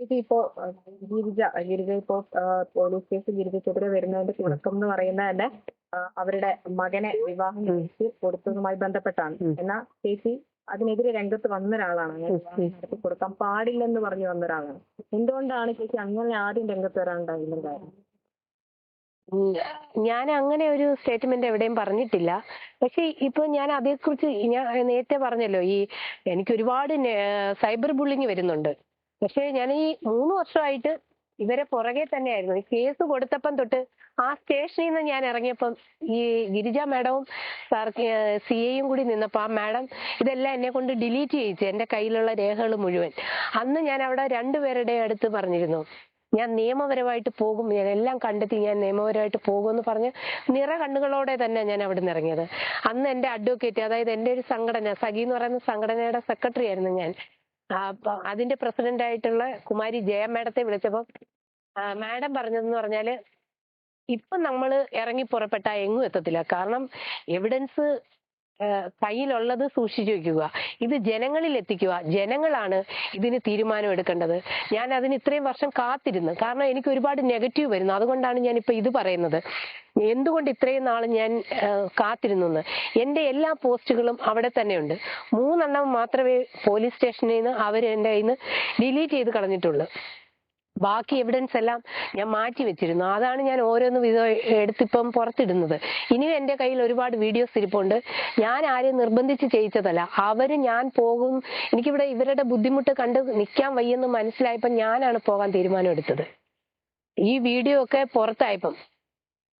ചേച്ചി ഇപ്പോ ഗിരിജ ഗിരിജ ഇപ്പോ പോലീസ് കേസ് ഗിരിജയ്ക്കെതിരെ വരുന്നതിന്റെ തുടക്കം എന്ന് പറയുന്നത് തന്നെ അവരുടെ മകനെ വിവാഹം കഴിച്ച് കൊടുത്തതുമായി ബന്ധപ്പെട്ടാണ്. എന്നാ എന്നാൽ ചേച്ചി അതിനെതിരെ രംഗത്ത് വന്ന ഒരാളാണ് അങ്ങനെ വിവാഹം നടത്തി കൊടുക്കാൻ പാടില്ലെന്ന് പറഞ്ഞു വന്ന ഒരാളാണ് എന്തുകൊണ്ടാണ് ചേച്ചി അങ്ങനെ ആദ്യം രംഗത്ത് വരാനുണ്ടായിരുന്നുണ്ടായത് കാര്യം ഞാൻ അങ്ങനെ ഒരു സ്റ്റേറ്റ്മെന്റ് എവിടെയും പറഞ്ഞിട്ടില്ല. പക്ഷെ ഇപ്പൊ ഞാൻ അതേക്കുറിച്ച് ഞാൻ നേരത്തെ പറഞ്ഞല്ലോ ഈ എനിക്ക് ഒരുപാട് സൈബർ ബുള്ളിങ് വരുന്നുണ്ട്. പക്ഷെ ഞാൻ ഈ മൂന്ന് വർഷമായിട്ട് ഇവരെ പുറകെ തന്നെയായിരുന്നു. ഈ കേസ് കൊടുത്തപ്പം തൊട്ട് ആ സ്റ്റേഷനിൽ നിന്ന് ഞാൻ ഇറങ്ങിയപ്പം ഈ ഗിരിജ മാഡവും സാർ സി എയും കൂടി നിന്നപ്പോൾ ആ മാഡം ഇതെല്ലാം എന്നെ കൊണ്ട് ഡിലീറ്റ് ചെയ്യിച്ചു. എന്റെ കയ്യിലുള്ള രേഖകൾ മുഴുവൻ. അന്ന് ഞാൻ അവിടെ രണ്ടുപേരുടെ അടുത്ത് പറഞ്ഞിരുന്നു ഞാൻ നിയമപരമായിട്ട് പോകും. ഞാൻ എല്ലാം കണ്ടെത്തി ഞാൻ നിയമപരമായിട്ട് പോകുമെന്ന് പറഞ്ഞ് നിറ കണ്ണുകളോടെ തന്നെ ഞാൻ അവിടെ നിന്ന് ഇറങ്ങിയത്. അന്ന് എന്റെ അഡ്വക്കേറ്റ് അതായത് എന്റെ ഒരു സംഘടന സഖി എന്ന് പറയുന്ന സംഘടനയുടെ സെക്രട്ടറി ആയിരുന്നു ഞാൻ. അപ്പൊ അതിന്റെ പ്രസിഡന്റ് ആയിട്ടുള്ള കുമാരി ജയ മാഡത്തെ വിളിച്ചപ്പോൾ മാഡം പറഞ്ഞതെന്ന് പറഞ്ഞാൽ ഇപ്പൊ നമ്മൾ ഇറങ്ങി പുറപ്പെട്ട എങ്ങും എത്തത്തില്ല. കാരണം എവിഡൻസ് കയ്യിലുള്ളത് സൂക്ഷിച്ചു വെക്കുക. ഇത് ജനങ്ങളിൽ എത്തിക്കുക ജനങ്ങളാണ് ഇതിന് തീരുമാനം എടുക്കേണ്ടത് ഞാൻ അതിന് ഇത്രയും വർഷം കാത്തിരുന്നു. കാരണം എനിക്ക് ഒരുപാട് നെഗറ്റീവ് വരുന്നു. അതുകൊണ്ടാണ് ഞാൻ ഇപ്പൊ ഇത് പറയുന്നത്. എന്തുകൊണ്ട് ഇത്രയും നാൾ ഞാൻ കാത്തിരുന്നു എന്റെ എല്ലാ പോസ്റ്റുകളും അവിടെ തന്നെയുണ്ട്. മൂന്നെണ്ണം മാത്രമേ പോലീസ് സ്റ്റേഷനിൽ നിന്ന് അവർ എന്റെ കയ്യിൽ നിന്ന് ഡിലീറ്റ് ചെയ്ത് കളഞ്ഞിട്ടുള്ളൂ. ബാക്കി എവിഡൻസ് എല്ലാം ഞാൻ മാറ്റി വെച്ചിരുന്നു. അതാണ് ഞാൻ ഓരോന്ന് വിധ എടുത്തിപ്പം പുറത്തിടുന്നത്. ഇനിയും എന്റെ കയ്യിൽ ഒരുപാട് വീഡിയോസ് ഇരിപ്പുണ്ട്. ഞാൻ ആരെയും നിർബന്ധിച്ച് ചെയ്യിച്ചതല്ല. അവർ ഞാൻ പോകും. എനിക്കിവിടെ ഇവരുടെ ബുദ്ധിമുട്ട് കണ്ട് നിൽക്കാൻ വയ്യെന്ന് മനസ്സിലായപ്പോൾ ഞാനാണ് പോകാൻ തീരുമാനം എടുത്തത് ഈ വീഡിയോ ഒക്കെ പുറത്തായപ്പം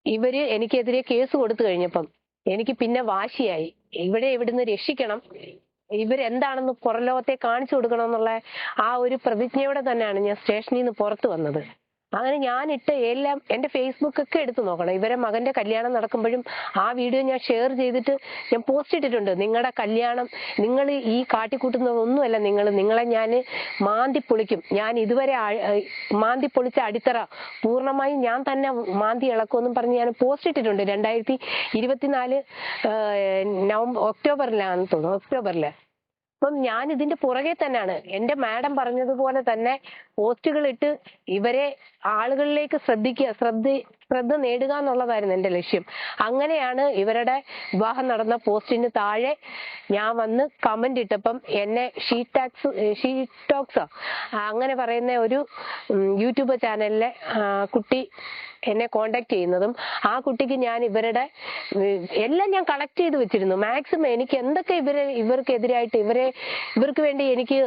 ഇവർ എനിക്കെതിരെ കേസ് കൊടുത്തു കഴിഞ്ഞപ്പം എനിക്ക് പിന്നെ വാശിയായി. ഇവിടെ ഇവിടുന്ന് രക്ഷിക്കണം. ഇവരെന്താണെന്ന് പുറം ലോകത്തെ കാണിച്ചു കൊടുക്കണം എന്നുള്ള ആ ഒരു പ്രതിജ്ഞയോടെ തന്നെയാണ് ഞാൻ സ്റ്റേഷനിൽ നിന്ന് പുറത്തു വന്നത്. അങ്ങനെ ഞാൻ ഇട്ട എല്ലാം എന്റെ ഫേസ്ബുക്ക് ഒക്കെ എടുത്തു നോക്കണം. ഇവരെ മകന്റെ കല്യാണം നടക്കുമ്പോഴും ആ വീഡിയോ ഞാൻ ഷെയർ ചെയ്തിട്ട് ഞാൻ പോസ്റ്റ് ഇട്ടിട്ടുണ്ട്. നിങ്ങളുടെ കല്യാണം നിങ്ങൾ ഈ കാട്ടിക്കൂട്ടുന്നതൊന്നുമല്ല നിങ്ങൾ. നിങ്ങളെ ഞാൻ മാന്തി പൊളിക്കും ഞാൻ ഇതുവരെ മാന്തി പൊളിച്ച അടിത്തറ പൂർണമായും ഞാൻ തന്നെ മാന്തി ഇളക്കുമെന്നും പറഞ്ഞ് ഞാൻ പോസ്റ്റ് ഇട്ടിട്ടുണ്ട്. രണ്ടായിരത്തി ഇരുപത്തിനാല് നവംബർ ഒക്ടോബറിലാണെന്ന് തോന്നുന്നു. ഒക്ടോബറിൽ. അപ്പം ഞാൻ ഇതിന്റെ പുറകെ തന്നെയാണ്. എന്റെ മാഡം പറഞ്ഞതുപോലെ തന്നെ പോസ്റ്റുകൾ ഇട്ട് ഇവരെ ആളുകളിലേക്ക് ശ്രദ്ധിക്കുക ശ്രദ്ധ ശ്രദ്ധ നേടുക എന്നുള്ളതായിരുന്നു എന്റെ ലക്ഷ്യം. അങ്ങനെയാണ് ഇവരുടെ വിവാഹം നടന്ന പോസ്റ്റിന് താഴെ ഞാൻ വന്ന് കമന്റ് ഇട്ടപ്പം എന്നെ ഷീ ടാക്സ് ഷീ അങ്ങനെ പറയുന്ന ഒരു യൂട്യൂബ് ചാനലിലെ കുട്ടി എന്നെ കോണ്ടാക്ട് ചെയ്യുന്നതും ആ കുട്ടിക്ക് ഞാൻ ഇവരുടെ എല്ലാം ഞാൻ കളക്ട് ചെയ്ത് വെച്ചിരുന്നു. മാക്സിമം എനിക്ക് എന്തൊക്കെ ഇവരെ ഇവർക്കെതിരായിട്ട് ഇവരെ ഇവർക്ക് വേണ്ടി എനിക്ക്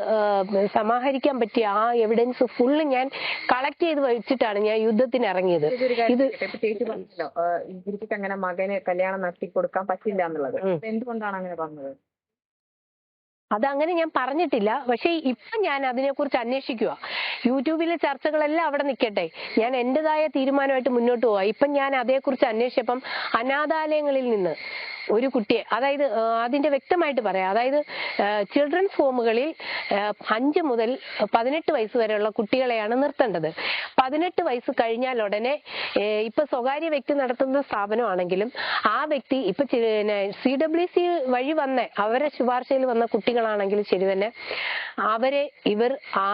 സമാഹരിക്കാൻ പറ്റിയ ആ എവിഡൻസ് ഫുള്ള് ഞാൻ കളക്ട് ചെയ്ത് വെച്ചിട്ടാണ് ഞാൻ യുദ്ധത്തിന് ഇറങ്ങിയത്. ഇത് ചേച്ചി അങ്ങനെ മകന് കല്യാണം നടത്തി കൊടുക്കാൻ പറ്റില്ല എന്നുള്ളത്. എന്തുകൊണ്ടാണ് അങ്ങനെ പറഞ്ഞത്? അതങ്ങനെ ഞാൻ പറഞ്ഞിട്ടില്ല. പക്ഷെ ഇപ്പൊ ഞാൻ അതിനെക്കുറിച്ച് അന്വേഷിക്കുക യൂട്യൂബിലെ ചർച്ചകളെല്ലാം അവിടെ നിൽക്കട്ടെ ഞാൻ എന്റേതായ തീരുമാനമായിട്ട് മുന്നോട്ട് പോവാ. ഇപ്പം ഞാൻ അതേക്കുറിച്ച് അന്വേഷിച്ചപ്പം അനാഥാലയങ്ങളിൽ നിന്ന് ഒരു കുട്ടിയെ അതായത് അതിന്റെ വ്യക്തമായിട്ട് പറയാം. അതായത് ചിൽഡ്രൻസ് ഹോമുകളിൽ ആ, അഞ്ച് മുതൽ പതിനെട്ട് വയസ്സ് വരെയുള്ള കുട്ടികളെയാണ് നിർത്തേണ്ടത്. പതിനെട്ട് വയസ്സ് കഴിഞ്ഞാൽ ഉടനെ ഇപ്പൊ സ്വകാര്യ വ്യക്തി നടത്തുന്ന സ്ഥാപനമാണെങ്കിലും ആ വ്യക്തി ഇപ്പൊ സി ഡബ്ല്യു സി വഴി വന്ന അവരെ ശുപാർശയിൽ വന്ന കുട്ടികളാണെങ്കിലും ശരി തന്നെ അവരെ ഇവർ ആ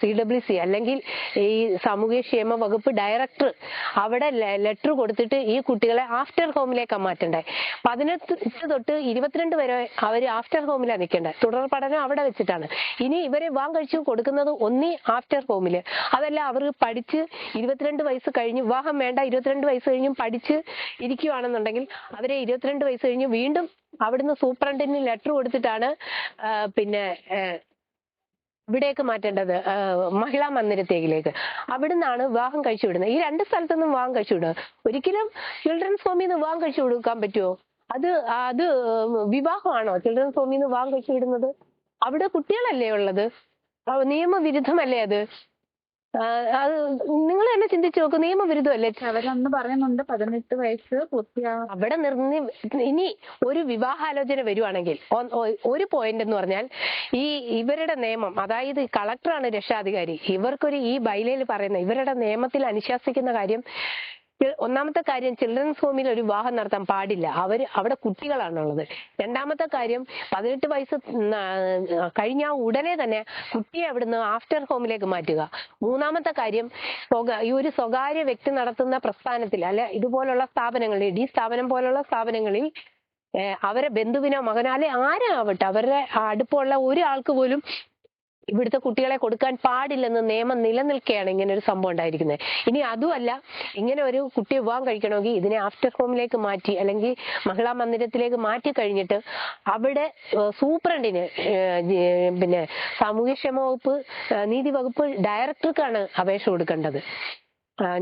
സി ഡബ്ല്യു സി അല്ലെങ്കിൽ ഈ സാമൂഹ്യക്ഷേമ വകുപ്പ് ഡയറക്ടർ അവിടെ ലെറ്റർ കൊടുത്തിട്ട് ഈ കുട്ടികളെ ആഫ്റ്റർ ഹോമിലേക്കാണ് മാറ്റണ്ടേ. പതിനെട്ട് തൊട്ട് ഇരുപത്തിരണ്ട് വരെ അവർ ആഫ്റ്റർ ഹോമിലാണ് നിൽക്കേണ്ടത് തുടർ പഠനം അവിടെ വെച്ചിട്ടാണ്. ഇനി ഇവരെ വിവാഹം കഴിച്ചു കൊടുക്കുന്നത് ഒന്നി ആഫ്റ്റർ ഹോമിൽ അതല്ല അവർ പഠിച്ച് ഇരുപത്തിരണ്ട് വയസ്സ് കഴിഞ്ഞ് വിവാഹം വേണ്ട ഇരുപത്തിരണ്ട് വയസ്സ് കഴിഞ്ഞും പഠിച്ച് ഇരിക്കുവാണെന്നുണ്ടെങ്കിൽ അവരെ ഇരുപത്തിരണ്ട് വയസ്സ് കഴിഞ്ഞ് വീണ്ടും അവിടുന്ന് സൂപ്രണ്ടിന് ലെറ്റർ കൊടുത്തിട്ടാണ് പിന്നെ ഇവിടേക്ക് മാറ്റേണ്ടത് മഹിളാ മന്ദിരത്തേക്കിലേക്ക്. അവിടുന്നാണ് വിവാഹം കഴിച്ചു വിടുന്നത്. ഈ രണ്ട് സ്ഥലത്തുനിന്നും വിവാഹം കഴിച്ചു വിടുക ഒരിക്കലും ചിൽഡ്രൻസ് ഹോമിൽ നിന്ന് വിവാഹം കഴിച്ചു കൊടുക്കാൻ പറ്റുമോ അത് അത് വിവാഹമാണോ? ചിൽഡ്രൻസ് ഹോമിൽ നിന്ന് വിവാഹം കഴിച്ചു വിടുന്നത് അവിടെ കുട്ടികളല്ലേ ഉള്ളത്? നിയമവിരുദ്ധമല്ലേ അത്? അത് നിങ്ങൾ തന്നെ ചിന്തിച്ചു നോക്ക് നിയമവിരുദ്ധമല്ലേ? അവരന്ന് പറയുന്നുണ്ട് പതിനെട്ട് വയസ്സ് പൂർത്തിയാകും അവിടെ നിർന്നി ഇനി ഒരു വിവാഹാലോചന വരുവാണെങ്കിൽ ഒരു പോയിന്റ് എന്ന് പറഞ്ഞാൽ ഈ ഇവരുടെ നിയമം അതായത് കളക്ടറാണ് രക്ഷാധികാരി ഇവർക്കൊരു ഈ ബൈലയിൽ പറയുന്ന ഇവരുടെ നിയമത്തിൽ അനുശാസിക്കുന്ന കാര്യം ഒന്നാമത്തെ കാര്യം ചിൽഡ്രൻസ് ഹോമിൽ ഒരു വിവാഹം നടത്താൻ പാടില്ല. അവർ അവിടെ കുട്ടികളാണുള്ളത്. രണ്ടാമത്തെ കാര്യം പതിനെട്ട് വയസ്സ് കഴിഞ്ഞ ഉടനെ തന്നെ കുട്ടിയെ അവിടുന്ന് ആഫ്റ്റർ ഹോമിലേക്ക് മാറ്റുക. മൂന്നാമത്തെ കാര്യം ഈ ഒരു സ്വകാര്യ വ്യക്തി നടത്തുന്ന പ്രസ്ഥാനത്തിൽ അല്ലെ ഇതുപോലുള്ള സ്ഥാപനങ്ങളിൽ ഡി സ്ഥാപനം പോലുള്ള സ്ഥാപനങ്ങളിൽ അവരെ ബന്ധുവിനോ മകനോ അല്ലെ ആരാവട്ടെ അവരുടെ അടുപ്പമുള്ള ഒരാൾക്ക് പോലും ഇവിടുത്തെ കുട്ടികളെ കൊടുക്കാൻ പാടില്ലെന്ന് നിയമം നിലനിൽക്കുകയാണ് ഇങ്ങനെ ഒരു സംഭവം ഉണ്ടായിരിക്കുന്നത്. ഇനി അതുമല്ല ഇങ്ങനെ ഒരു കുട്ടിയെ വിവാഹം കഴിക്കണമെങ്കിൽ ഇതിനെ ആഫ്റ്റർ ഹോമിലേക്ക് മാറ്റി അല്ലെങ്കിൽ മഹിളാ മന്ദിരത്തിലേക്ക് മാറ്റി കഴിഞ്ഞിട്ട് അവിടെ സൂപ്രണ്ടിന് പിന്നെ സാമൂഹ്യക്ഷേമ വകുപ്പ് നീതി വകുപ്പ് ഡയറക്ടർക്കാണ് അപേക്ഷ കൊടുക്കേണ്ടത്.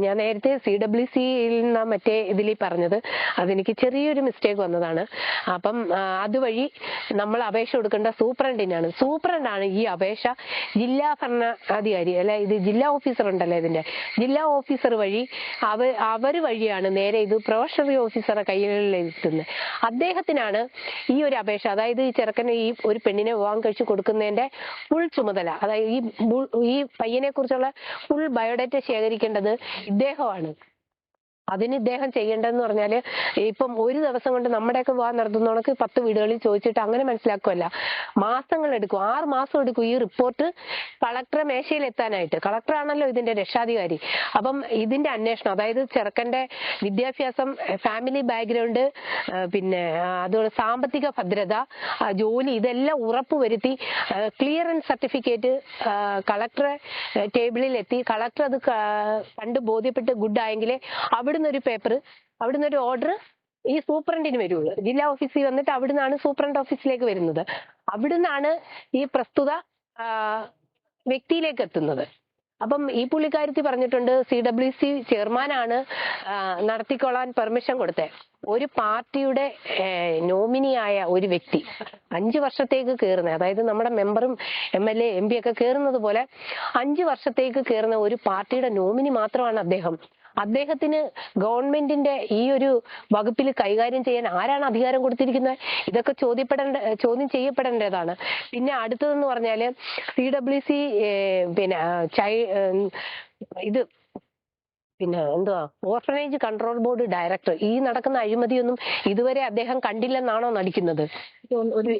ഞാൻ നേരത്തെ സി ഡബ്ല്യു സിയിൽ നിന്ന മറ്റേ ഇതിൽ പറഞ്ഞത്. അതെനിക്ക് ചെറിയൊരു മിസ്റ്റേക്ക് വന്നതാണ്. അപ്പം അതുവഴി നമ്മൾ അപേക്ഷ കൊടുക്കേണ്ട സൂപ്രണ്ടിനാണ്. സൂപ്രണ്ടാണ് ഈ അപേക്ഷ ജില്ലാ ഭരണാധികാരി അല്ലെ ഇത് ജില്ലാ ഓഫീസർ ഉണ്ടല്ലോ ഇതിന്റെ? ജില്ലാ ഓഫീസർ വഴി അവ അവർ വഴിയാണ് നേരെ ഇത് പ്രൊഫഷണറി ഓഫീസറെ കയ്യിലെത്തുന്നത് അദ്ദേഹത്തിനാണ് ഈ ഒരു അപേക്ഷ അതായത് ഈ ചെറുക്കന് ഈ ഒരു പെണ്ണിനെ വിവാഹം കഴിച്ചു കൊടുക്കുന്നതിന്റെ ഫുൾ ചുമതല അതായത് ഈ ഈ പയ്യനെ കുറിച്ചുള്ള ഫുൾ ബയോഡാറ്റ ശേഖരിക്കേണ്ടത് ഇദ്ദേഹമാണ് അതിന് ഇദ്ദേഹം ചെയ്യേണ്ടതെന്ന് പറഞ്ഞാൽ ഇപ്പം ഒരു ദിവസം കൊണ്ട് നമ്മുടെയൊക്കെ വിവാഹം നടത്തുന്നവർക്ക് പത്ത് വീടുകളിൽ ചോദിച്ചിട്ട് അങ്ങനെ മനസ്സിലാക്കുമല്ല മാസങ്ങൾ എടുക്കും. ആറ് മാസം എടുക്കും ഈ റിപ്പോർട്ട് കളക്ടറെ മേശയിൽ എത്താനായിട്ട്. കളക്ടറാണല്ലോ ഇതിന്റെ രക്ഷാധികാരി. അപ്പം ഇതിന്റെ അന്വേഷണം അതായത് ചെറുക്കന്റെ വിദ്യാഭ്യാസം ഫാമിലി ബാക്ക്ഗ്രൗണ്ട് പിന്നെ അതുപോലെ സാമ്പത്തിക ഭദ്രത ജോലി ഇതെല്ലാം ഉറപ്പുവരുത്തി ക്ലിയറൻസ് സർട്ടിഫിക്കറ്റ് കളക്ടറെ ടേബിളിൽ എത്തി. കളക്ടർ അത് കണ്ട് ബോധ്യപ്പെട്ട് ഗുഡ് ആയെങ്കിലേ അവിടുന്ന് ഒരു പേപ്പർ അവിടുന്ന് ഒരു ഓർഡർ ഈ സൂപ്രണ്ടിന് വരുള്ളൂ. ജില്ലാ ഓഫീസിൽ വന്നിട്ട് അവിടുന്നാണ് സൂപ്രണ്ട് ഓഫീസിലേക്ക് വരുന്നത്. അവിടുന്നാണ് ഈ പ്രസ്തുത വ്യക്തിയിലേക്ക് എത്തുന്നത്. അപ്പം ഈ പുള്ളിക്കാരത്തി പറഞ്ഞിട്ടുണ്ട് സി ഡബ്ല്യു സി ചെയർമാനാണ് നടത്തിക്കൊള്ളാൻ പെർമിഷൻ കൊടുത്തത് ഒരു പാർട്ടിയുടെ നോമിനിയായ ഒരു വ്യക്തി അഞ്ചു വർഷത്തേക്ക് കയറുന്ന അതായത് നമ്മുടെ മെമ്പറും M L A M P ഒക്കെ കയറുന്നത് പോലെ അഞ്ചു വർഷത്തേക്ക് കയറുന്ന ഒരു പാർട്ടിയുടെ നോമിനി മാത്രമാണ് അദ്ദേഹം. അദ്ദേഹത്തിന് ഗവൺമെന്റിന്റെ ഈ ഒരു വകുപ്പിൽ കൈകാര്യം ചെയ്യാൻ ആരാണ് അധികാരം കൊടുത്തിരിക്കുന്നത്? ഇതൊക്കെ ചോദ്യപ്പെടേണ്ട ചോദ്യം ചെയ്യപ്പെടേണ്ടതാണ്. പിന്നെ അടുത്തതെന്ന് പറഞ്ഞാൽ സി ഡബ്ല്യു സി പിന്നെ ചൈ ഇത് പിന്നെ എന്തുവാ? Orphanage control board director. ഈ നടക്കുന്ന അഴിമതിയൊന്നും ഇതുവരെ അദ്ദേഹം കണ്ടില്ലെന്നാണോ നടിക്കുന്നത്? ഒരു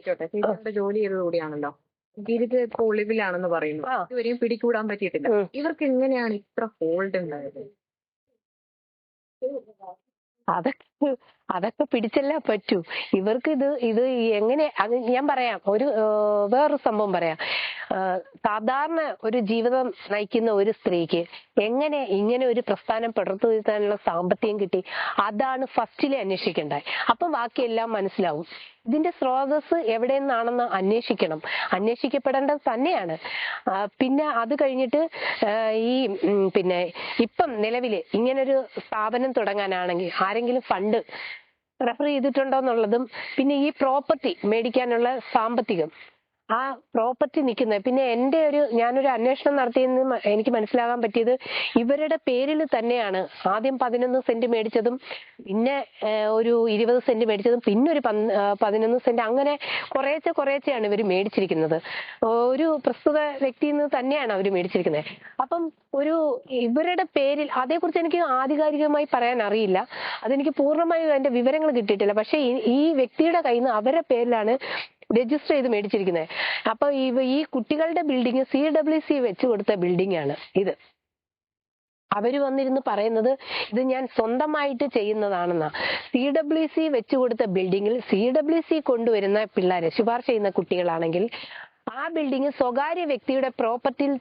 ജോലി ഗിരിജ ഇപ്പൊ ഒളിവിലാണെന്ന് പറയുന്നു. ഇതുവരെയും പിടികൂടാൻ പറ്റിയിട്ടില്ല. ഇവർക്ക് എങ്ങനെയാണ് ഇത്ര ഹോൾഡ് ഉണ്ടായത്? havoc അതൊക്കെ പിടിച്ചല്ലേ പറ്റൂ. ഇവർക്ക് ഇത് ഇത് എങ്ങനെ അത് ഞാൻ പറയാം. ഒരു വേറൊരു സംഭവം പറയാം. സാധാരണ ഒരു ജീവിതം നയിക്കുന്ന ഒരു സ്ത്രീക്ക് എങ്ങനെ ഇങ്ങനെ ഒരു പ്രസ്ഥാനം പടർത്തുവരുത്താനുള്ള സാമ്പത്തികം കിട്ടി അതാണ് ഫസ്റ്റിലെ അന്വേഷിക്കേണ്ടത്. അപ്പം ബാക്കിയെല്ലാം മനസ്സിലാവും. ഇതിന്റെ സ്രോതസ് എവിടെ നിന്നാണെന്ന് അന്വേഷിക്കണം. അന്വേഷിക്കപ്പെടേണ്ടത് തന്നെയാണ്. പിന്നെ അത് കഴിഞ്ഞിട്ട് ഈ പിന്നെ ഇപ്പം നിലവിൽ ഇങ്ങനൊരു സ്ഥാപനം തുടങ്ങാനാണെങ്കിൽ ആരെങ്കിലും ഫണ്ട് റെഫർ ചെയ്തിട്ടുണ്ടോ എന്നുള്ളതും പിന്നെ ഈ പ്രോപ്പർട്ടി മേടിക്കാനുള്ള സാമ്പത്തികം. ആ പ്രോപ്പർട്ടി നിൽക്കുന്നത്. പിന്നെ എന്റെ ഒരു ഞാനൊരു അന്വേഷണം നടത്തിയെന്ന് എനിക്ക് മനസ്സിലാകാൻ പറ്റിയത് ഇവരുടെ പേരിൽ തന്നെയാണ് ആദ്യം പതിനൊന്ന് സെന്റ് മേടിച്ചതും പിന്നെ ഒരു ഇരുപത് സെന്റ് മേടിച്ചതും പിന്നെ ഒരു പതിനൊന്ന് സെന്റ് അങ്ങനെ കുറേച്ചെ കുറേച്ചെയാണ് ഇവർ മേടിച്ചിരിക്കുന്നത്. ഒരു പ്രസ്തുത വ്യക്തിയിൽ നിന്ന് തന്നെയാണ് അവർ മേടിച്ചിരിക്കുന്നത്. അപ്പം ഒരു ഇവരുടെ പേരിൽ അതേക്കുറിച്ച് എനിക്ക് ആധികാരികമായി പറയാൻ അറിയില്ല. അതെനിക്ക് പൂർണമായും അതിന്റെ വിവരങ്ങൾ കിട്ടിയിട്ടില്ല. പക്ഷേ ഈ വ്യക്തിയുടെ കയ്യിൽ നിന്ന് അവരുടെ പേരിലാണ് രജിസ്റ്റർ ചെയ്ത് മേടിച്ചിരിക്കുന്നത് അപ്പൊ ഈ കുട്ടികളുടെ ബിൽഡിംഗ് സി ഡബ്ല്യു സി വെച്ച് കൊടുത്ത ബിൽഡിംഗ് ആണ് ഇത്. അവർ വന്നിരുന്ന് പറയുന്നത് ഇത് ഞാൻ സ്വന്തമായിട്ട് ചെയ്യുന്നതാണെന്നാ. സി ഡബ്ല്യു സി വെച്ചു കൊടുത്ത ബിൽഡിങ്ങിൽ സി ഡബ്ല്യു സി കൊണ്ടുവരുന്ന പിള്ളേരെ ശുപാർശ ചെയ്യുന്ന കുട്ടികളാണെങ്കിൽ ആ ബിൽഡിംഗ് സ്വകാര്യ വ്യക്തിയുടെ പ്രോപ്പർട്ടിയിൽ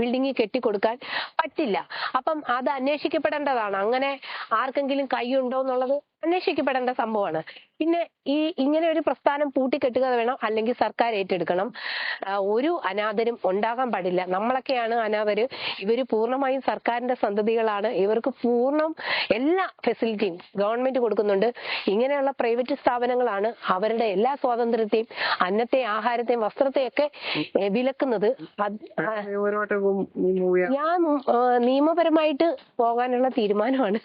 ബിൽഡിംഗ് കെട്ടിക്കൊടുക്കാൻ പറ്റില്ല. അപ്പം അത് അന്വേഷിക്കപ്പെടേണ്ടതാണ്. അങ്ങനെ ആർക്കെങ്കിലും കൈയുണ്ടോ എന്നുള്ളത്? അന്വേഷിക്കപ്പെടേണ്ട സംഭവമാണ്. പിന്നെ ഈ ഇങ്ങനെ ഒരു പ്രസ്ഥാനം പൂട്ടിക്കെട്ടുക വേണം അല്ലെങ്കിൽ സർക്കാർ ഏറ്റെടുക്കണം. ഒരു അനാഥരും ഉണ്ടാകാൻ പാടില്ല. നമ്മളൊക്കെയാണ് അനാഥര്. ഇവർ പൂർണമായും സർക്കാരിന്റെ സന്തതികളാണ്. ഇവർക്ക് പൂർണം എല്ലാ ഫെസിലിറ്റിയും ഗവൺമെന്റ് കൊടുക്കുന്നുണ്ട്. ഇങ്ങനെയുള്ള പ്രൈവറ്റ് സ്ഥാപനങ്ങളാണ് അവരുടെ എല്ലാ സ്വാതന്ത്ര്യത്തെയും അന്നത്തെ ആഹാരത്തെയും വസ്ത്രത്തെയൊക്കെ വിലക്കുന്നത്. ഞാൻ നിയമപരമായിട്ട് പോകാനുള്ള തീരുമാനമാണ്.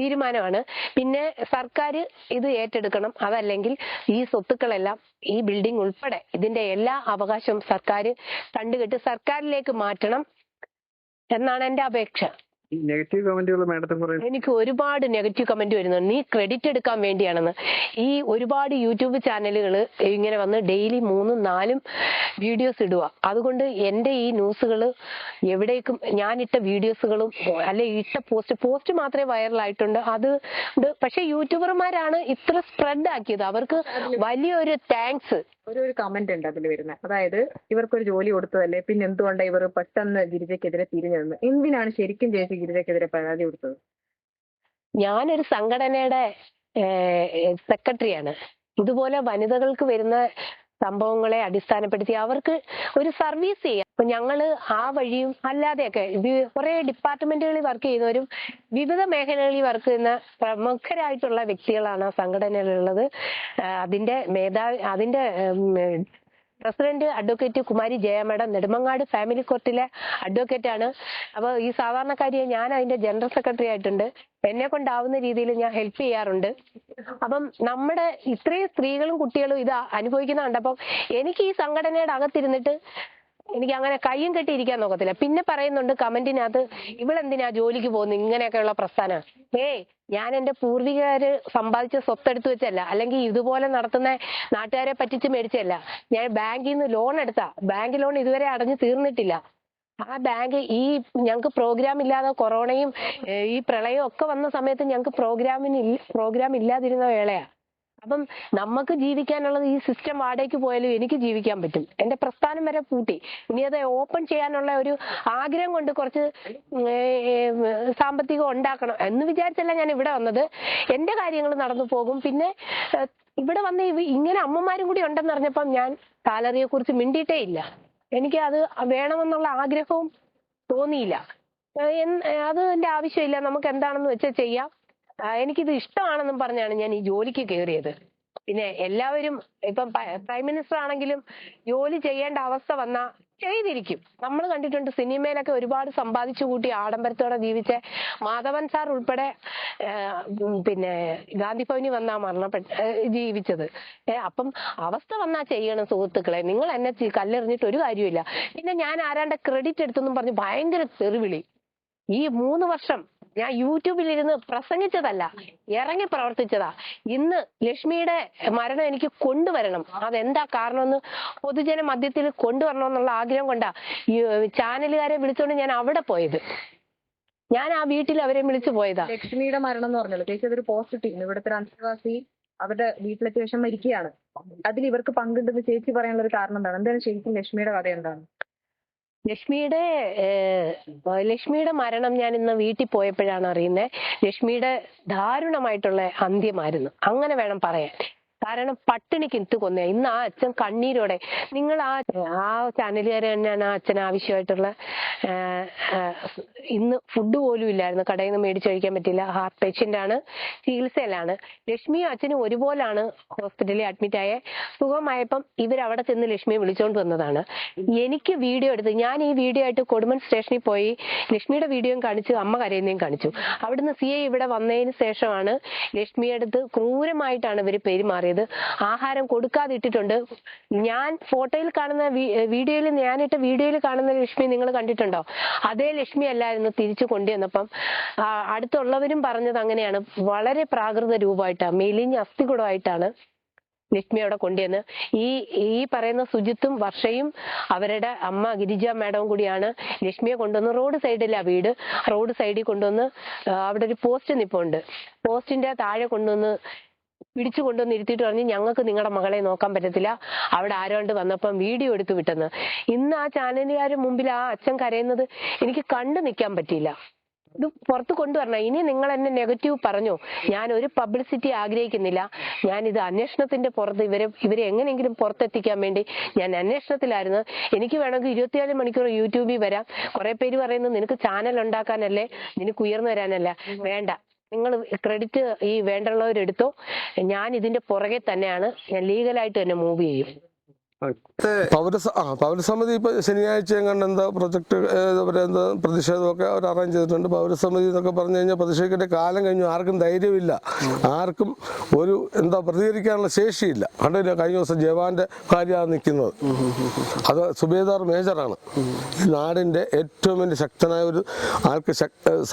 തീരുമാനമാണ്. പിന്നെ സർക്കാർ ഇത് ഏറ്റെടുക്കണം. അതല്ലെങ്കിൽ ഈ സ്വത്തുക്കളെല്ലാം ഈ ബിൽഡിംഗ് ഉൾപ്പെടെ ഇതിന്റെ എല്ലാ അവകാശവും സർക്കാർ കണ്ടുകെട്ട് സർക്കാരിലേക്ക് മാറ്റണം എന്നാണ് എന്റെ അപേക്ഷ. നെഗറ്റീവ് എനിക്ക് ഒരുപാട് നെഗറ്റീവ് കമന്റ് വരുന്നുണ്ട്. നീ ക്രെഡിറ്റ് എടുക്കാൻ വേണ്ടിയാണെന്ന്. ഈ ഒരുപാട് യൂട്യൂബ് ചാനലുകൾ ഇങ്ങനെ വന്ന് ഡെയിലി മൂന്നും നാലും വീഡിയോസ് ഇടുക. അതുകൊണ്ട് എന്റെ ഈ ന്യൂസുകൾ എവിടേക്കും ഞാൻ ഇട്ട വീഡിയോസുകളും അല്ലെ ഇട്ട പോസ്റ്റ് പോസ്റ്റ് മാത്രമേ വൈറലായിട്ടുണ്ട്. അത് പക്ഷെ യൂട്യൂബർമാരാണ് ഇത്ര സ്പ്രെഡ് ആക്കിയത്. അവർക്ക് വലിയൊരു താങ്ക്സ്. ഒരു ഒരു കമന്റ് ഉണ്ട് അതിൽ വരുന്നത് അതായത് ഇവർക്കൊരു ജോലി കൊടുത്തതല്ലേ പിന്നെ എന്തുകൊണ്ടാണ് ഇവർ പെട്ടെന്ന് ഗിരിജയ്ക്കെതിരെ തിരിഞ്ഞതെന്ന് എന്തിനാണ് ശരിക്കും ചേച്ചി ഗിരിജയ്ക്കെതിരെ പരാതി കൊടുത്തത്? ഞാനൊരു സംഘടനയുടെ സെക്രട്ടറിയാണ് ഇതുപോലെ വനിതകൾക്ക് വരുന്ന സംഭവങ്ങളെ അടിസ്ഥാനപ്പെടുത്തി അവർക്ക് ഒരു സർവീസ് ചെയ്യാം. അപ്പൊ ഞങ്ങൾ ആ വഴിയും അല്ലാതെയൊക്കെ കുറെ ഡിപ്പാർട്ട്മെന്റുകളിൽ വർക്ക് ചെയ്യുന്നവരും വിവിധ മേഖലകളിൽ വർക്ക് ചെയ്യുന്ന പ്രമുഖരായിട്ടുള്ള വ്യക്തികളാണ് ആ സംഘടനയിലുള്ളത്. അതിന്റെ മേധാവി അതിന്റെ president advocate Kumari Jaya madam Nedumangad family കോർട്ടിലെ advocate ആണ്. അപ്പൊ ഈ സാധാരണക്കാരിയെ ഞാൻ അതിന്റെ ജനറൽ സെക്രട്ടറി ആയിട്ടുണ്ട്. എന്നെ കൊണ്ടാവുന്ന രീതിയിൽ ഞാൻ ഹെൽപ്പ് ചെയ്യാറുണ്ട്. അപ്പം നമ്മുടെ ഇത്രയും സ്ത്രീകളും കുട്ടികളും ഇത് അനുഭവിക്കുന്ന കണ്ടപ്പം എനിക്ക് ഈ സംഘടനയുടെ അകത്തിരുന്നിട്ട് എനിക്ക് അങ്ങനെ കയ്യും കെട്ടിയിരിക്കാൻ നോക്കത്തില്ല. പിന്നെ പറയുന്നുണ്ട് കമന്റിനകത്ത് ഇവളെന്തിനാ ജോലിക്ക് പോകുന്നു? ഇങ്ങനെയൊക്കെയുള്ള പ്രസ്ഥാനം. ഏയ് ഞാൻ എന്റെ പൂർവികര് സമ്പാദിച്ച സ്വത്തെടുത്ത് വെച്ചല്ല അല്ലെങ്കിൽ ഇതുപോലെ നടത്തുന്ന നാട്ടുകാരെ പറ്റിച്ച് മേടിച്ചല്ല. ഞാൻ ബാങ്കിൽ നിന്ന് ലോൺ എടുത്താ. ബാങ്ക് ലോൺ ഇതുവരെ അടഞ്ഞു തീർന്നിട്ടില്ല. ആ ബാങ്ക് ഈ ഞങ്ങൾക്ക് പ്രോഗ്രാം ഇല്ലാതെ കൊറോണയും ഈ പ്രളയവും ഒക്കെ വന്ന സമയത്ത് ഞങ്ങൾക്ക് പ്രോഗ്രാമിന് പ്രോഗ്രാം ഇല്ലാതിരുന്ന വേളയാ. അപ്പം നമുക്ക് ജീവിക്കാനുള്ളത് ഈ സിസ്റ്റം വാടകയ്ക്ക് പോയാലും എനിക്ക് ജീവിക്കാൻ പറ്റും. എന്റെ പ്രസ്ഥാനം വരെ പൂട്ടി. ഇനി അത് ഓപ്പൺ ചെയ്യാനുള്ള ഒരു ആഗ്രഹം കൊണ്ട് കുറച്ച് സാമ്പത്തികം ഉണ്ടാക്കണം എന്ന് വിചാരിച്ചല്ല ഞാൻ ഇവിടെ വന്നത്. എന്റെ കാര്യങ്ങൾ നടന്നു പോകും. പിന്നെ ഇവിടെ വന്ന് ഇങ്ങനെ അമ്മമാരും കൂടി ഉണ്ടെന്ന് അറിഞ്ഞപ്പം ഞാൻ സാലറിയെ കുറിച്ച് മിണ്ടിയിട്ടേ ഇല്ല. എനിക്ക് അത് വേണമെന്നുള്ള ആഗ്രഹവും തോന്നിയില്ല. അത് എന്റെ ആവശ്യമില്ല. നമുക്ക് എന്താണെന്ന് വെച്ചാൽ ചെയ്യാം. എനിക്കിത് ഇഷ്ടമാണെന്നും പറഞ്ഞാണ് ഞാൻ ഈ ജോലിക്ക് കയറിയത് പിന്നെ എല്ലാവരും ഇപ്പം പ്രൈം മിനിസ്റ്റർ ആണെങ്കിലും ജോലി ചെയ്യേണ്ട അവസ്ഥ വന്ന ചെയ്തിരിക്കും. നമ്മൾ കണ്ടിട്ടുണ്ട് സിനിമയിലൊക്കെ ഒരുപാട് സമ്പാദിച്ചു കൂട്ടി ആഡംബരത്തോടെ ജീവിച്ച മാധവൻ സാർ ഉൾപ്പെടെ പിന്നെ ഗാന്ധി ഭവനിൽ വന്നാ മരണപ്പെട്ട ജീവിച്ചത്. അപ്പം അവസ്ഥ വന്നാ ചെയ്യണം സുഹൃത്തുക്കളെ. നിങ്ങൾ എന്നെ കല്ലെറിഞ്ഞിട്ട് ഒരു കാര്യമില്ല പിന്നെ ഞാൻ ആരാണ്ട് ക്രെഡിറ്റ് എടുത്തെന്നും പറഞ്ഞ് ഭയങ്കര തെറിവിളി. ഈ മൂന്ന് വർഷം ഞാൻ യൂട്യൂബിൽ ഇരുന്ന് പ്രസംഗിച്ചതല്ല ഇറങ്ങി പ്രവർത്തിച്ചതാ. ഇന്ന് ലക്ഷ്മിയുടെ മരണം എനിക്ക് കൊണ്ടുവരണം. അതെന്താ കാരണമെന്ന് പൊതുജന മധ്യത്തിൽ കൊണ്ടുവരണം എന്നുള്ള ആഗ്രഹം കൊണ്ടാ ഈ ചാനലുകാരെ വിളിച്ചുകൊണ്ട് ഞാൻ അവിടെ പോയത്. ഞാൻ ആ വീട്ടിൽ അവരെ വിളിച്ചു പോയതാ. ലക്ഷ്മിയുടെ മരണം എന്ന് പറഞ്ഞല്ലോ. ചേച്ചി അതൊരു പോസിറ്റീവ് ഇവിടുത്തെ ഒരു അന്തേവാസി അവരുടെ വീട്ടിലെത്തിയ ശേഷം മരിക്കുകയാണ് അതിൽ ഇവർക്ക് പങ്കുണ്ടെന്ന് ചേച്ചി പറയാനുള്ള ഒരു കാരണം എന്താണ്? എന്താണ് ശരിക്കും ലക്ഷ്മിയുടെ കഥ എന്താണ്? ലക്ഷ്മിയുടെ ലക്ഷ്മിയുടെ മരണം ഞാൻ ഇന്ന് വീട്ടിൽ പോയപ്പോഴാണ് അറിയുന്നത് ലക്ഷ്മിയുടെ ദാരുണമായിട്ടുള്ള അന്ത്യമായിരുന്നു അങ്ങനെ വേണം പറയാൻ. കാരണം പട്ടിണിക്ക് ഇത്ത് കൊന്ന ഇന്ന് ആ അച്ഛൻ കണ്ണീരോടെ. നിങ്ങൾ ആ ആ ചാനലുകാരെ തന്നെയാണ് ആ അച്ഛൻ ആവശ്യമായിട്ടുള്ള ഇന്ന് ഫുഡ് പോലും ഇല്ലായിരുന്നു. കടയിൽ നിന്ന് മേടിച്ചു കഴിക്കാൻ പറ്റില്ല ഹാർട്ട് പേഷ്യന്റ് ആണ്. ചികിത്സയിലാണ്. ലക്ഷ്മിയും അച്ഛനും ഒരുപോലാണ് ഹോസ്പിറ്റലിൽ അഡ്മിറ്റ് ആയ. സുഖമായപ്പം ഇവരവിടെ ചെന്ന് ലക്ഷ്മിയെ വിളിച്ചോണ്ട് വന്നതാണ്. എനിക്ക് വീഡിയോ എടുത്ത് ഞാൻ ഈ വീഡിയോ ആയിട്ട് കൊടുമൺ സ്റ്റേഷനിൽ പോയി ലക്ഷ്മിയുടെ വീഡിയോയും കാണിച്ചു അമ്മ കരയുന്നതും കാണിച്ചു. അവിടുന്ന് സി ഐ ഇവിടെ വന്നതിന് ശേഷമാണ് ലക്ഷ്മിയുടെ അടുത്ത് ക്രൂരമായിട്ടാണ് ഇവർ പെരുമാറിയത്. ആഹാരം കൊടുക്കാതെ ഇട്ടിട്ടുണ്ട് ഞാൻ ഫോട്ടോയിൽ കാണുന്ന വീഡിയോയിൽ ഞാനിട്ട വീഡിയോയിൽ കാണുന്ന ലക്ഷ്മി നിങ്ങൾ കണ്ടിട്ടുണ്ടോ? അതേ ലക്ഷ്മി അല്ലായിരുന്നു തിരിച്ചു കൊണ്ടുവന്നപ്പം. അടുത്തുള്ളവരും പറഞ്ഞത് അങ്ങനെയാണ്. വളരെ പ്രാകൃത രൂപമായിട്ടാണ് മെലിഞ്ഞ അസ്ഥികുടമായിട്ടാണ് ലക്ഷ്മി അവിടെ കൊണ്ടുവന്ന്. ഈ ഈ പറയുന്ന സുജിത്തും വർഷയും അവരുടെ അമ്മ ഗിരിജ മാഡവും കൂടിയാണ് ലക്ഷ്മിയെ കൊണ്ടുവന്ന് റോഡ് സൈഡിലാ വീട്. റോഡ് സൈഡിൽ കൊണ്ടുവന്ന് അവിടെ ഒരു പോസ്റ്റ് നിപ്പുണ്ട്. പോസ്റ്റിന്റെ താഴെ കൊണ്ടുവന്ന് പിടിച്ചു കൊണ്ടുവന്ന് ഇരുത്തിയിട്ട് പറഞ്ഞു ഞങ്ങൾക്ക് നിങ്ങളുടെ മകളെ നോക്കാൻ പറ്റത്തില്ല. അവിടെ ആരോണ്ട് വന്നപ്പം വീഡിയോ എടുത്ത് വിട്ടെന്ന്. ഇന്ന് ആ ചാനലുകാരുടെ മുമ്പിൽ ആ അച്ഛൻ കരയുന്നത് എനിക്ക് കണ്ടു നിൽക്കാൻ പറ്റിയില്ല. ഇത് പുറത്ത് കൊണ്ടുവരണം. ഇനി നിങ്ങൾ എന്നെ നെഗറ്റീവ് പറഞ്ഞു? ഞാൻ ഒരു പബ്ലിസിറ്റി ആഗ്രഹിക്കുന്നില്ല. ഞാൻ ഇത് അന്വേഷണത്തിന്റെ പുറത്ത് ഇവരെ ഇവരെ എങ്ങനെയെങ്കിലും പുറത്തെത്തിക്കാൻ വേണ്ടി ഞാൻ അന്വേഷണത്തിലായിരുന്നു. എനിക്ക് വേണമെങ്കിൽ ഇരുപത്തിനാല് മണിക്കൂർ യൂട്യൂബിൽ വരാം. കുറെ പേര് പറയുന്നു നിനക്ക് ചാനൽ ഉണ്ടാക്കാനല്ലേ? നിനക്ക് ഉയർന്നു വരാനല്ല? വേണ്ട. നിങ്ങൾ ക്രെഡിറ്റ് ഈ വേണ്ടുള്ളവരെടുത്തോ. ഞാൻ ഇതിന്റെ പുറകെ തന്നെയാണ്. ഞാൻ ലീഗലായിട്ട് തന്നെ മൂവ് ചെയ്യും. പൗരസ ആ പൗരസമിതി ഇപ്പൊ ശനിയാഴ്ച എങ്ങാണ്ട് എന്താ പ്രൊജക്ട് എന്താ പ്രതിഷേധമൊക്കെ അവർ അറേഞ്ച് ചെയ്തിട്ടുണ്ട്. പൗരസമിതി എന്നൊക്കെ പറഞ്ഞു കഴിഞ്ഞാൽ പ്രതിഷേധിക്കേണ്ട കാലം കഴിഞ്ഞു. ആർക്കും ധൈര്യമില്ല. ആർക്കും ഒരു എന്താ പ്രതികരിക്കാനുള്ള ശേഷിയില്ല. കണ്ടില്ല? കഴിഞ്ഞ ദിവസം ജവാന്റെ കാര്യമാണ് നിൽക്കുന്നത്. അത് സുബേദാർ മേജറാണ്. ഈ നാടിന്റെ ഏറ്റവും വലിയ ശക്തനായ ഒരു ആൾക്ക്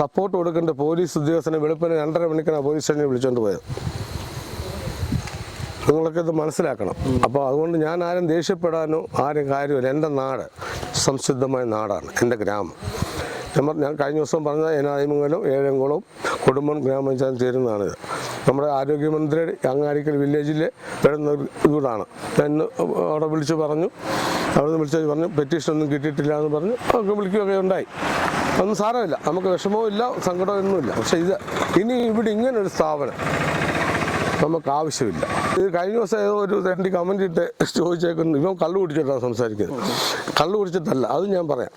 സപ്പോർട്ട് കൊടുക്കേണ്ട പോലീസ് ഉദ്യോഗസ്ഥനെ വെളുപ്പിന് രണ്ടര മണിക്കാണ് പോലീസ് സ്റ്റേഷനിൽ വിളിച്ചുകൊണ്ട് പോയത്. നിങ്ങളൊക്കെ ഇത് മനസ്സിലാക്കണം. അപ്പോൾ അതുകൊണ്ട് ഞാൻ ആരും ദേഷ്യപ്പെടാനോ ആരും കാര്യമില്ല. എന്റെ നാട് സംശുദ്ധമായ നാടാണ് എന്റെ ഗ്രാമം. ഞാൻ കഴിഞ്ഞ ദിവസം പറഞ്ഞ ഏനാദിമംഗലം ഏഴംകുളം കുടുംബം ഗ്രാമപഞ്ചായത്ത് ചേരുന്നതാണിത് നമ്മുടെ ആരോഗ്യമന്ത്രി അങ്ങാടിക്കൽ വില്ലേജിലെ വരുന്ന വീടാണ്. ഞാൻ അവിടെ വിളിച്ച് പറഞ്ഞു അവിടെ നിന്ന് വിളിച്ചു പറഞ്ഞു പെറ്റീഷൻ ഒന്നും കിട്ടിയിട്ടില്ല എന്ന് പറഞ്ഞു അവർക്ക് വിളിക്കുകയൊക്കെ ഉണ്ടായി. ഒന്നും സാരമില്ല. നമുക്ക് വിഷമവും ഇല്ല സങ്കടമൊന്നുമില്ല പക്ഷേ ഇത് ഇനി ഇവിടെ ഇങ്ങനൊരു സ്ഥാപനം നമുക്ക് ആവശ്യമില്ല. ഇത് കഴിഞ്ഞ ദിവസം ഏതോ ഒരു രണ്ട് കമന്റ് ഇട്ട് ചോദിച്ചേക്കുന്നു. ഇവൻ കള്ളു കുടിച്ചിട്ടാണ് സംസാരിക്കുന്നത്. കള്ളു കുടിച്ചിട്ടല്ല അത് ഞാൻ പറയാം.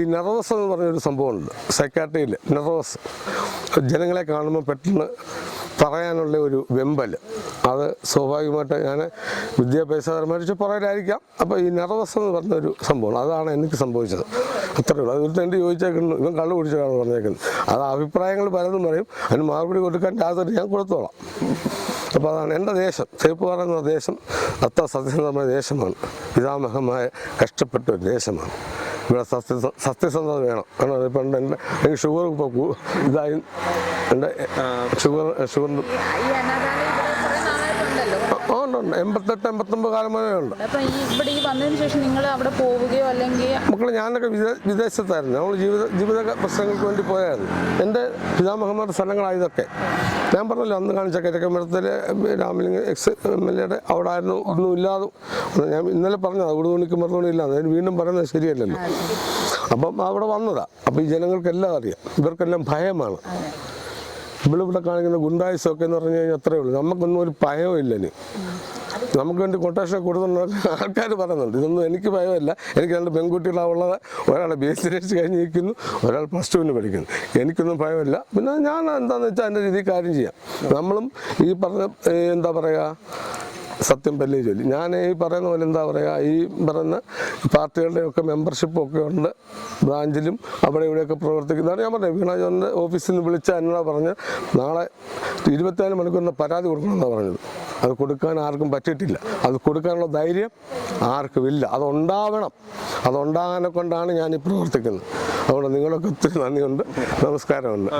ഈ നെർവസ് എന്ന് പറഞ്ഞൊരു സംഭവമുണ്ട്. സെക്രട്ടറിയിൽ നെർവസ് ജനങ്ങളെ കാണുമ്പോൾ പെട്ടെന്ന് പറയാനുള്ള ഒരു വെമ്പൽ. അത് സ്വാഭാവികമായിട്ട് ഞാൻ വിദ്യാഭ്യാസപരമായിട്ട് പറയലായിരിക്കാം അപ്പോൾ ഈ നെർവസ് എന്ന് പറഞ്ഞൊരു സംഭവമാണ്. അതാണ് എനിക്ക് സംഭവിച്ചത്. അത്രേ ഉള്ളൂ. അത് തന്നെ തെണ്ടി ചോദിച്ചേക്കുന്നു ഇവൻ കള്ളു കുടിച്ചതാണ് പറഞ്ഞേക്കുന്നത് അത് അഭിപ്രായങ്ങൾ പലതും പറയും. അതിന് മറുപടി കൊടുക്കാൻ രാത്രി ഞാൻ കൊടുത്തോളാം. അപ്പോൾ അതാണ് എന്റെ ദേശം. തേപ്പുപാറ എന്ന ദേശം അത്ര സത്യസന്ധമായ ദേശമാണ്. പിതാമഹമായ കഷ്ടപ്പെട്ട ഒരു ദേശമാണ്. ഇവിടെ സത്യ സത്യസന്ധത വേണം. കാരണം ഇപ്പം എന്റെ എനിക്ക് ഷുഗർ ഇപ്പോൾ ഇതായി എന്റെ ഷുഗർ ഷുഗറിന്റെ ഉണ്ട് ഉണ്ട്. എൺപത്തെട്ട് എൺപത്തൊമ്പത് കാലം വരെ ഉണ്ട്. അപ്പൊ ഈ ഇവിടെ ഈ വന്നതിന് ശേഷം നിങ്ങൾ അവിടെ പോവുകയോ അല്ലെങ്കിൽ മക്കളെ ഞാനൊക്കെ വിദേ വിദേശത്തായിരുന്നു. നമ്മൾ ജീവിത ജീവിത പ്രശ്നങ്ങൾക്ക് വേണ്ടി പോയായിരുന്നു. എന്റെ പിതാമഹന്മാരുടെ സ്ഥലങ്ങളായതൊക്കെ. ഞാൻ പറഞ്ഞല്ലോ അന്ന് കാണിച്ച കിഴക്കമ്പലത്തിലെ രാമലിംഗ എക്സ് എം എൽ എയുടെ അവിടെ ആയിരുന്നു ഒന്നും ഇല്ലാതെ ഞാൻ ഇന്നലെ പറഞ്ഞത് മണിക്ക് മറുതുണി ഇല്ലാതെ. അതിന് വീണ്ടും പറയുന്നത് ശരിയല്ലല്ലോ. അപ്പം അവിടെ വന്നതാ. അപ്പം ഈ ജനങ്ങൾക്കെല്ലാം അറിയാം. ഇവർക്കെല്ലാം ഭയമാണ്. ഇവളിവിടെ കാണിക്കുന്ന ഗുണ്ടായുസൊക്കെ എന്ന് പറഞ്ഞു കഴിഞ്ഞാൽ അത്രേ ഉള്ളൂ. നമുക്കൊന്നും ഒരു ഭയവും ഇല്ല ഇനി നമുക്ക് വേണ്ടി കൊട്ടേഷൻ കൊടുത്തുള്ള ആൾക്കാർ പറയുന്നുണ്ട്. ഇതൊന്നും എനിക്ക് ഭയമല്ല. എനിക്ക് രണ്ട് പെൺകുട്ടികളാവുള്ളത് ഒരാൾ ബി എസ് സി നഴ്സ് കഴിഞ്ഞ് നിൽക്കുന്നു. ഒരാൾ പ്ലസ് ടുവിന് പഠിക്കുന്നു. എനിക്കൊന്നും ഭയമില്ല. പിന്നെ ഞാൻ എന്താണെന്ന് വെച്ചാൽ എന്റെ രീതിയിൽ കാര്യം ചെയ്യാം. നമ്മളും ഈ പറഞ്ഞ എന്താ പറയുക സത്യം പല്ലേ ജോലി ഞാൻ ഈ പറയുന്ന പോലെ എന്താ പറയുക ഈ പറയുന്ന പാർട്ടികളുടെ ഒക്കെ മെമ്പർഷിപ്പ് ഒക്കെ ഉണ്ട്. ബ്രാഞ്ചിലും അവിടെ ഇവിടെയൊക്കെ പ്രവർത്തിക്കുന്നതാണ് ഞാൻ പറഞ്ഞത് വീണ ജോണിന്റെ ഓഫീസിൽ നിന്ന് വിളിച്ച എന്നോട് പറഞ്ഞ് നാളെ ഇരുപത്തിനാല് മണിക്കൂറിന് പരാതി കൊടുക്കണമെന്നാണ് പറഞ്ഞത്. അത് കൊടുക്കാൻ ആർക്കും പറ്റിയിട്ടില്ല. അത് കൊടുക്കാനുള്ള ധൈര്യം ആർക്കും ഇല്ല. അതുണ്ടാവണം. അതുണ്ടാകാനെ കൊണ്ടാണ് ഞാൻ ഈ പ്രവർത്തിക്കുന്നത്. അതുകൊണ്ട് നിങ്ങളൊക്കെ ഒത്തിരി നന്ദിയുണ്ട്. നമസ്കാരമുണ്ട്.